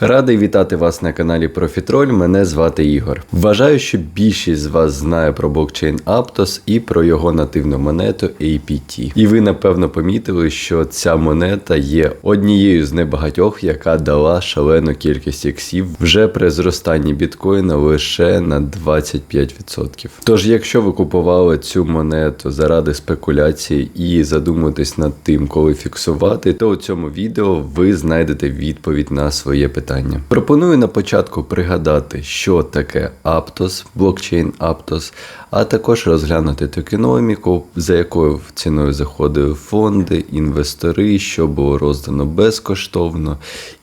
Радий вітати вас на каналі Профітроль. Мене звати Ігор. Вважаю, що більшість з вас знає про блокчейн Aptos і про його нативну монету APT. І ви напевно помітили, що ця монета є однією з небагатьох, яка дала шалену кількість іксів вже при зростанні біткоїна лише на 25%. Тож, якщо ви купували цю монету заради спекуляції і задумуєтесь над тим, коли фіксувати, то у цьому відео ви знайдете відповідь на своє питання. Пропоную на початку пригадати, що таке Aptos, блокчейн Aptos, а також розглянути токеноміку, за якою ціною заходили фонди, інвестори, що було роздано безкоштовно.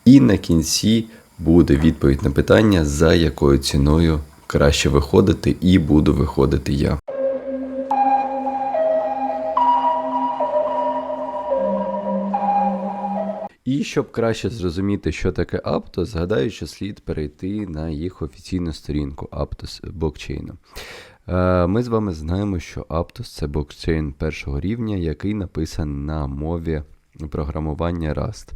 І на кінці буде відповідь на питання, за якою ціною краще виходити, і буду виходити я. І щоб краще зрозуміти, що таке Aptos, згадаю, що слід перейти на їх офіційну сторінку Aptos блокчейну. Е, Ми з вами знаємо, що Aptos це блокчейн першого рівня, який написаний на мові програмування Rust.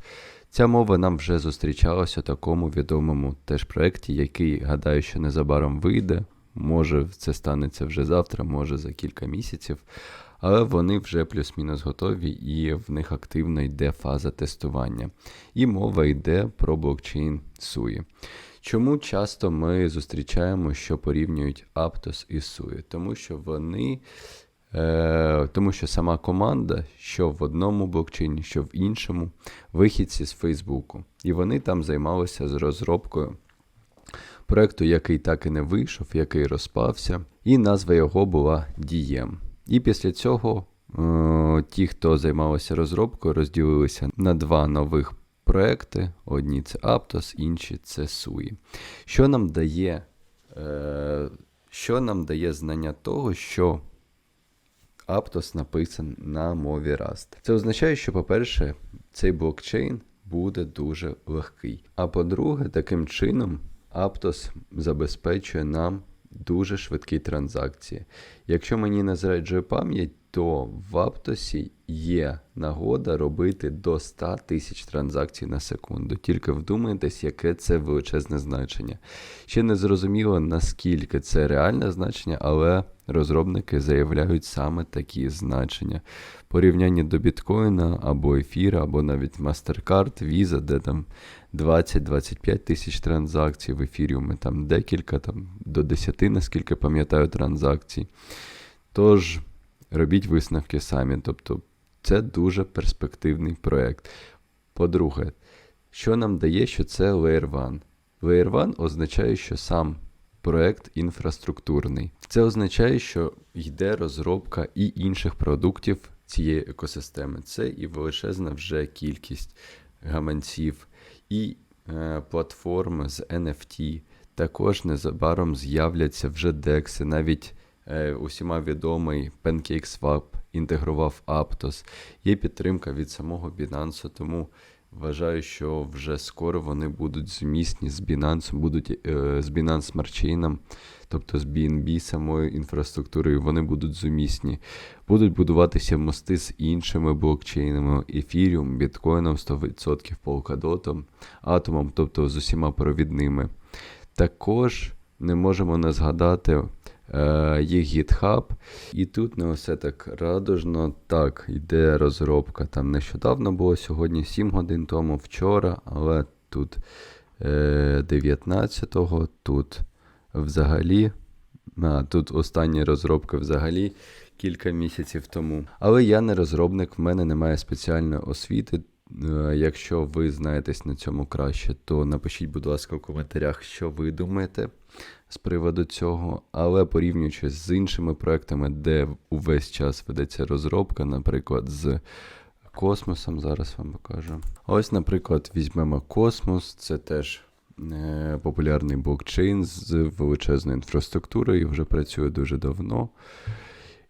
Ця мова нам вже зустрічалася у такому відомому теж проєкті, який, гадаю, що незабаром вийде. Може, це станеться вже завтра, може за кілька місяців. Але вони вже плюс-мінус готові, і в них активно йде фаза тестування. І мова йде про блокчейн SUI. Чому часто ми зустрічаємо, що порівнюють Aptos і SUI? Тому що вони. Е, тому що сама команда, що в одному блокчейні, що в іншому, вихідці з Фейсбуку. І вони там займалися з розробкою проекту, який так і не вийшов, який розпався, і назва його була Diem. І після цього е, ті, хто займалися розробкою, розділилися на два нових проекти: одні це Aptos, інші це SUI. Що нам дає, е, що нам дає знання того, що Aptos написан на мові Rust? Це означає, що, по-перше, цей блокчейн буде дуже легкий. А по-друге, таким чином Aptos забезпечує нам дуже швидкі транзакції. Якщо мені не зраджує пам'ять, то в Аптосі є нагода робити до 100 тисяч транзакцій на секунду. Тільки вдумайтесь, яке це величезне значення. Ще не зрозуміло, наскільки це реальне значення, але розробники заявляють саме такі значення. Порівняння до біткоїна або ефіра, або навіть MasterCard, Visa, де там 20-25 тисяч транзакцій, в ефіріумі там декілька, там до 10, наскільки пам'ятаю, транзакцій. Тож, робіть висновки самі. Тобто, це дуже перспективний проєкт. По-друге, що нам дає, що це Layer 1? Layer 1 означає, що сам проєкт інфраструктурний. Це означає, що йде розробка і інших продуктів цієї екосистеми. Це і величезна вже кількість гаманців, і е, платформи з NFT. Також незабаром з'являться вже декси, навіть усіма відомий PancakeSwap інтегрував Aptos. Є підтримка від самого Binance, тому вважаю, що вже скоро вони будуть змісні з Binance, будуть е, з Binance Smart Chain, тобто з BNB самою інфраструктурою, вони будуть зумісні. Будуть будуватися мости з іншими блокчейнами, Ethereum, біткоїном 100%, Polkadot, Атомом, тобто з усіма провідними. Також не можемо не згадати е, їх GitHub. І тут не все так радужно. Так, йде розробка. Там нещодавно було сьогодні 7 годин тому, вчора, але тут е, 19-го, тут взагалі. А, тут остання розробка взагалі кілька місяців тому. Але я не розробник, в мене немає спеціальної освіти. Е, Якщо ви знаєтесь на цьому краще, то напишіть, будь ласка, в коментарях, що ви думаєте з приводу цього. Але порівнюючи з іншими проектами, де увесь час ведеться розробка, наприклад, з космосом, зараз вам покажу. Ось, наприклад, візьмемо космос, це теж е, популярний блокчейн з величезною інфраструктурою, вже працює дуже давно.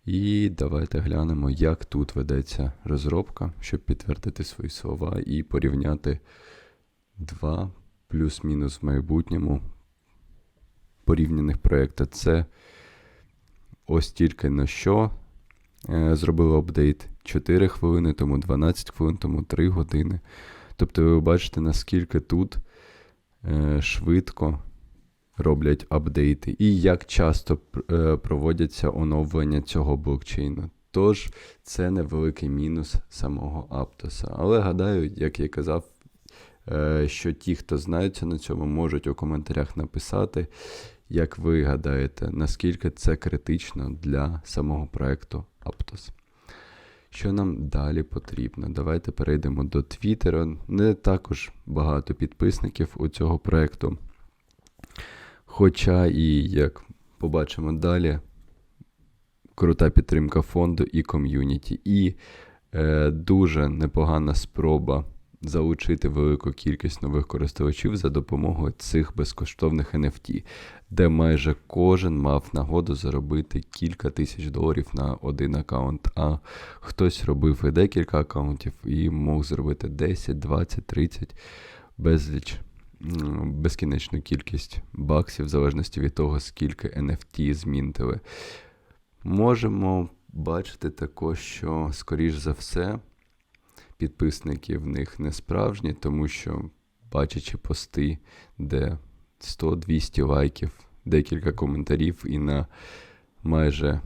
І давайте глянемо, як тут ведеться розробка, щоб підтвердити свої слова і порівняти два плюс-мінус в майбутньому порівняних проєкти. Це ось тільки на що е, зробили апдейт 4 хвилини, тому 12 хвилин, тому 3 години. Тобто ви бачите, наскільки тут е, швидко роблять апдейти і як часто е, проводяться оновлення цього блокчейну. Тож це невеликий мінус самого Аптоса. Але гадаю, як я і казав, що ті, хто знаються на цьому, можуть у коментарях написати, як ви гадаєте, наскільки це критично для самого проекту Aptos. Що нам далі потрібно? Давайте перейдемо до Твіттера. Не також багато підписників у цього проекту. Хоча і, як побачимо далі, крута підтримка фонду і ком'юніті. І е, дуже непогана спроба залучити велику кількість нових користувачів за допомогою цих безкоштовних NFT, де майже кожен мав нагоду заробити кілька тисяч доларів на один аккаунт, а хтось робив і декілька аккаунтів і мог зробити 10, 20, 30 безліч. Безкінечну кількість баксів, в залежності від того, скільки NFT змінтили. Можемо бачити також, що, скоріш за все, підписники в них не справжні, тому що, бачачи пости, де 100-200 лайків, декілька коментарів і на майже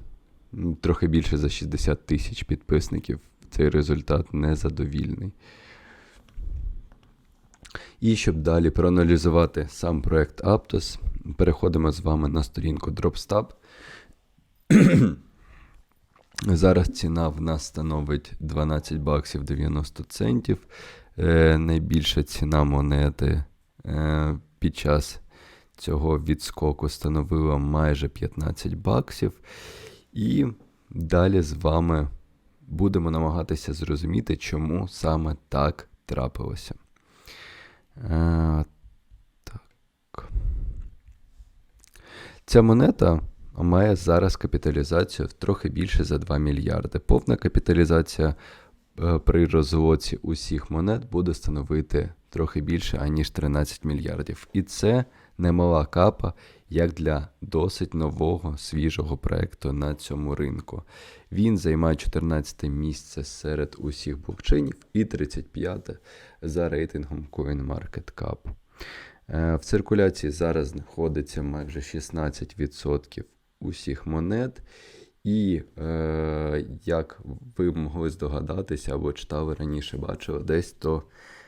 ну, трохи більше за 60 тисяч підписників, цей результат незадовільний. І щоб далі проаналізувати сам проект Aptos, переходимо з вами на сторінку DropStab. Зараз ціна в нас становить 12 баксів 90 центів. Е, Найбільша ціна монети е, під час цього відскоку становила майже 15 баксів. І далі з вами будемо намагатися зрозуміти, чому саме так трапилося. Е, так. Ця монета має зараз капіталізацію в трохи більше за 2 мільярди. Повна капіталізація е, при розлоці усіх монет буде становити трохи більше, аніж 13 мільярдів. І це немала капа, як для досить нового свіжого проекту на цьому ринку. Він займає 14 місце серед усіх блокчейнів і 35 за рейтингом CoinMarketCap. Е, в циркуляції зараз знаходиться майже 16% усіх монет. І, е, як ви могли здогадатися або читали раніше, бачили десь, то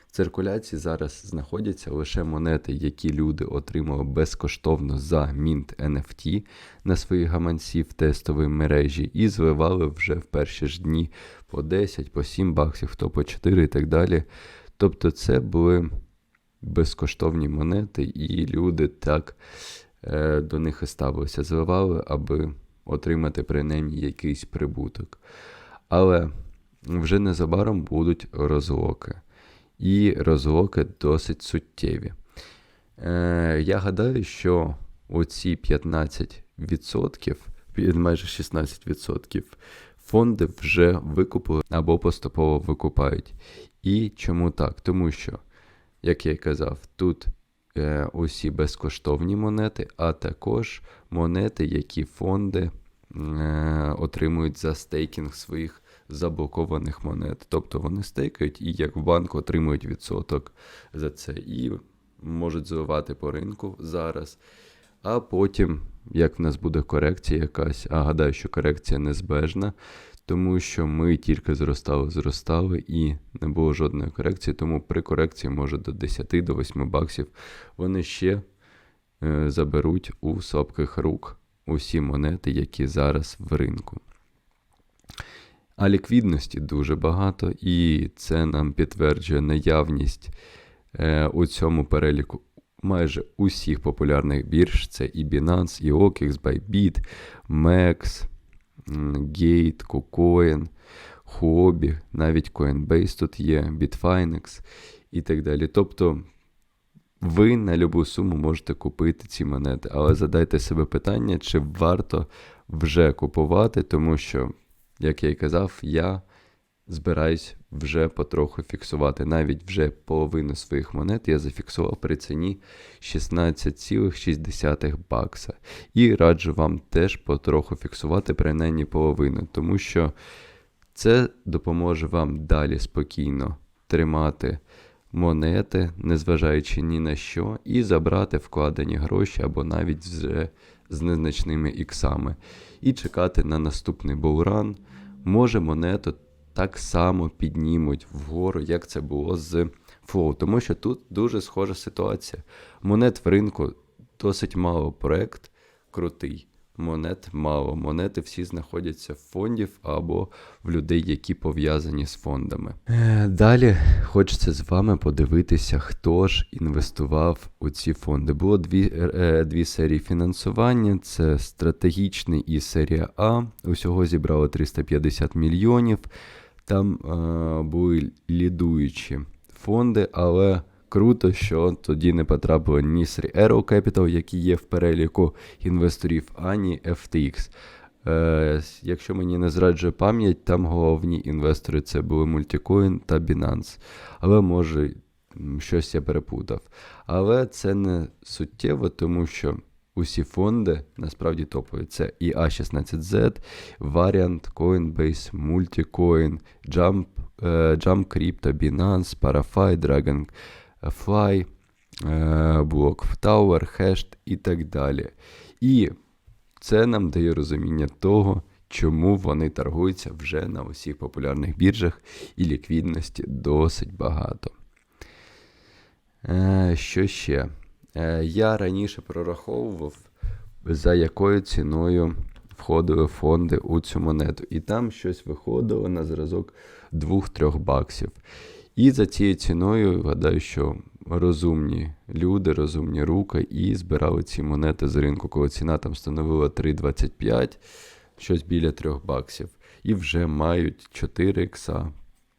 в циркуляції зараз знаходяться лише монети, які люди отримали безкоштовно за Mint NFT на своїх гаманці в тестовій мережі, і зливали вже в перші ж дні по 10, по 7 баксів, хто по 4 і так далі. Тобто, це були безкоштовні монети, і люди так. Е, до них і ставилися, зливали, аби отримати принаймні якийсь прибуток. Але вже незабаром будуть розлоки. І розлоки досить суттєві. Е, Я гадаю, що оці 15%, майже 16%, фонди вже викупили або поступово викупають. І чому так? Тому що, як я й казав, тут усі безкоштовні монети, а також монети, які фонди е, отримують за стейкінг своїх заблокованих монет. Тобто вони стейкають і як в банку отримують відсоток за це. І можуть заливати по ринку зараз. А потім, як в нас буде корекція якась, а гадаю, що корекція незбежна, тому що ми тільки зростали, зростали і не було жодної корекції, тому при корекції, може, до 10 до 8 баксів вони ще е, заберуть у слабких рук усі монети, які зараз в ринку. А ліквідності дуже багато, і це нам підтверджує наявність е, у цьому переліку майже усіх популярних бірж: це і Binance, і OKX, Bybit, MEX, Gate, KuCoin, Huobi, навіть Coinbase тут є, Bitfinex і так далі. Тобто ви на любу суму можете купити ці монети, але задайте себе питання, чи варто вже купувати, тому що, як я і казав, я збираюсь вже потроху фіксувати. Навіть вже половину своїх монет я зафіксував при ціні 16,6 бакса. І раджу вам теж потроху фіксувати принаймні половину, тому що це допоможе вам далі спокійно тримати монети, незважаючи ні на що, і забрати вкладені гроші або навіть вже з незначними іксами, і чекати на наступний болран. Може монету так само піднімуть вгору, як це було з Flow. Тому що тут дуже схожа ситуація. Монет в ринку досить мало проект крутий. Монет мало. Монети всі знаходяться в фондів або в людей, які пов'язані з фондами. Е, Далі хочеться з вами подивитися, хто ж інвестував у ці фонди. Було дві, е, дві серії фінансування: це стратегічний і серія А. Усього зібрало 350 мільйонів. Там е, були лідуючі фонди, але круто, що тоді не потрапило ні Aero Capital, які є в переліку інвесторів, ані FTX. Е, Якщо мені не зраджує пам'ять, там головні інвестори це були Multicoin та Binance. Але може щось я перепутав. Але це не суттєво, тому що усі фонди насправді топові. Це і A16Z, Variant, Coinbase, Multicoin, Jump, е, Jump Crypto, Binance, Parafy, Dragonfly, е, Block Tower, Hashed і так далі. І це нам дає розуміння того, чому вони торгуються вже на усіх популярних біржах і ліквідності досить багато. Е, Що ще? Е, Я раніше прораховував, за якою ціною входили фонди у цю монету. І там щось виходило на зразок 2-3 баксів. І за цією ціною, гадаю, що розумні люди, розумні руки і збирали ці монети з ринку, коли ціна там становила 3,25, щось біля 3 баксів. І вже мають 4 ікса,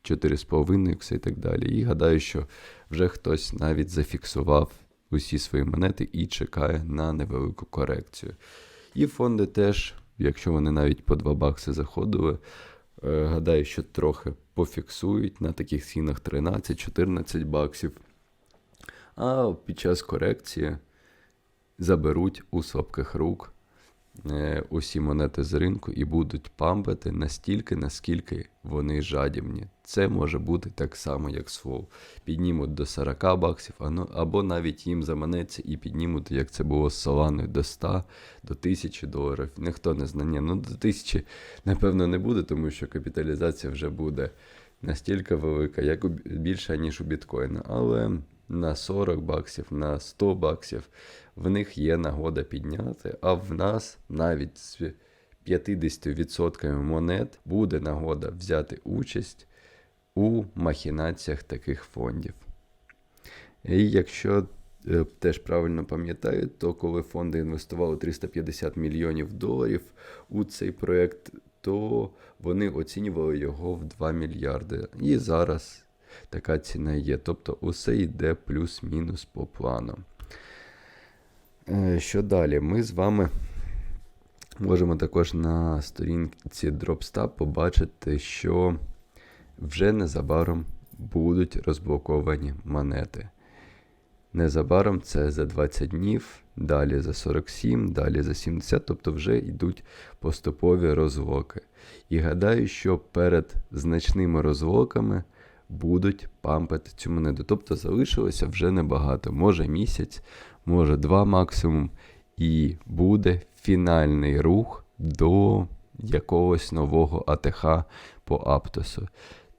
4,5 ікса і так далі. І гадаю, що вже хтось навіть зафіксував усі свої монети і чекає на невелику корекцію. І фонди теж, якщо вони навіть по 2 бакси заходили, е, гадаю, що трохи пофіксують на таких цінах 13-14 баксів. А під час корекції заберуть у слабких рук усі монети з ринку і будуть пампити настільки, наскільки вони жадібні. Це може бути так само, як Slow. Піднімуть до 40 баксів, ну- або навіть їм заманеться і піднімуть, як це було з Solana, до 100, до 1000 доларів. Ніхто не знає. Ну, до 1000, напевно, не буде, тому що капіталізація вже буде настільки велика, як у, більша, ніж у біткоїна. Але на 40 баксів, на 100 баксів в них є нагода підняти, а в нас навіть з 50% монет буде нагода взяти участь у махінаціях таких фондів. І якщо е, теж правильно пам'ятаю, то коли фонди інвестували 350 мільйонів доларів у цей проєкт, то вони оцінювали його в 2 мільярди. І зараз така ціна є. Тобто усе йде плюс-мінус по плану. Е, Що далі? Ми з вами можемо також на сторінці DropStab побачити, що вже незабаром будуть розблоковані монети. Незабаром це за 20 днів, далі за 47, далі за 70, тобто вже йдуть поступові розлоки. І гадаю, що перед значними розлоками будуть пампити цю монету. Тобто залишилося вже небагато, може місяць, може два максимум, і буде фінальний рух до якогось нового АТХ по Аптосу.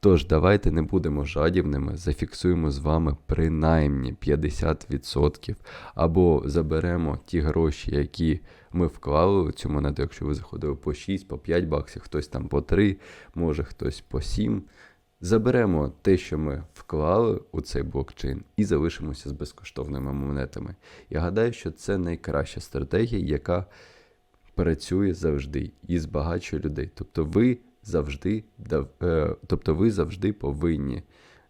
Тож, давайте не будемо жадібними, зафіксуємо з вами принаймні 50%, або заберемо ті гроші, які ми вклали у цю монету, якщо ви заходили по 6, по 5 баксів, хтось там по 3, може хтось по 7. Заберемо те, що ми вклали у цей блокчейн, і залишимося з безкоштовними монетами. Я гадаю, що це найкраща стратегія, яка працює завжди і збагачує людей. Тобто ви завжди, е, тобто ви завжди повинні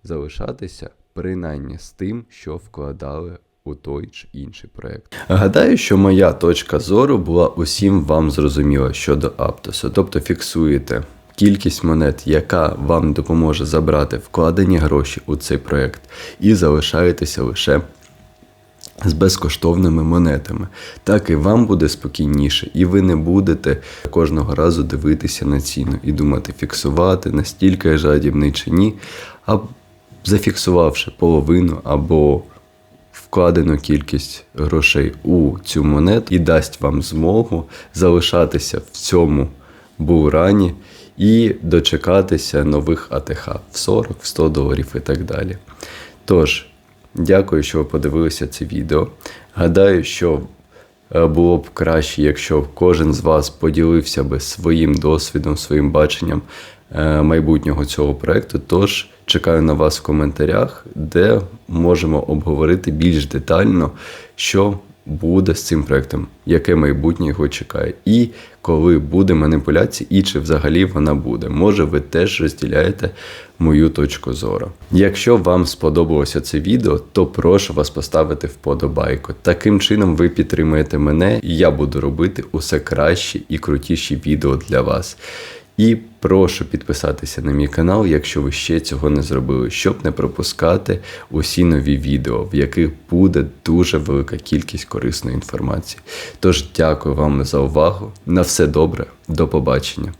залишатися принаймні з тим, що вкладали у той чи інший проект. Гадаю, що моя точка зору була усім вам зрозуміла щодо Аптосу. Тобто фіксуєте кількість монет, яка вам допоможе забрати вкладені гроші у цей проект, і залишаєтеся лише з безкоштовними монетами. Так і вам буде спокійніше, і ви не будете кожного разу дивитися на ціну і думати, фіксувати, настільки жадібний чи ні. А зафіксувавши половину або вкладену кількість грошей у цю монету і дасть вам змогу залишатися в цьому бурані і дочекатися нових АТХ в 40, в 100 доларів і так далі. Тож, дякую, що ви подивилися це відео. Гадаю, що е, було б краще, якщо кожен з вас поділився би своїм досвідом, своїм баченням е, майбутнього цього проекту. Тож чекаю на вас в коментарях, де можемо обговорити більш детально, що буде з цим проектом, яке майбутнє його чекає, і коли буде маніпуляція, і чи взагалі вона буде. Може, ви теж розділяєте мою точку зору. Якщо вам сподобалося це відео, то прошу вас поставити вподобайку. Таким чином ви підтримуєте мене, і я буду робити усе кращі і крутіші відео для вас. І прошу підписатися на мій канал, якщо ви ще цього не зробили, щоб не пропускати усі нові відео, в яких буде дуже велика кількість корисної інформації. Тож дякую вам за увагу. На все добре, до побачення.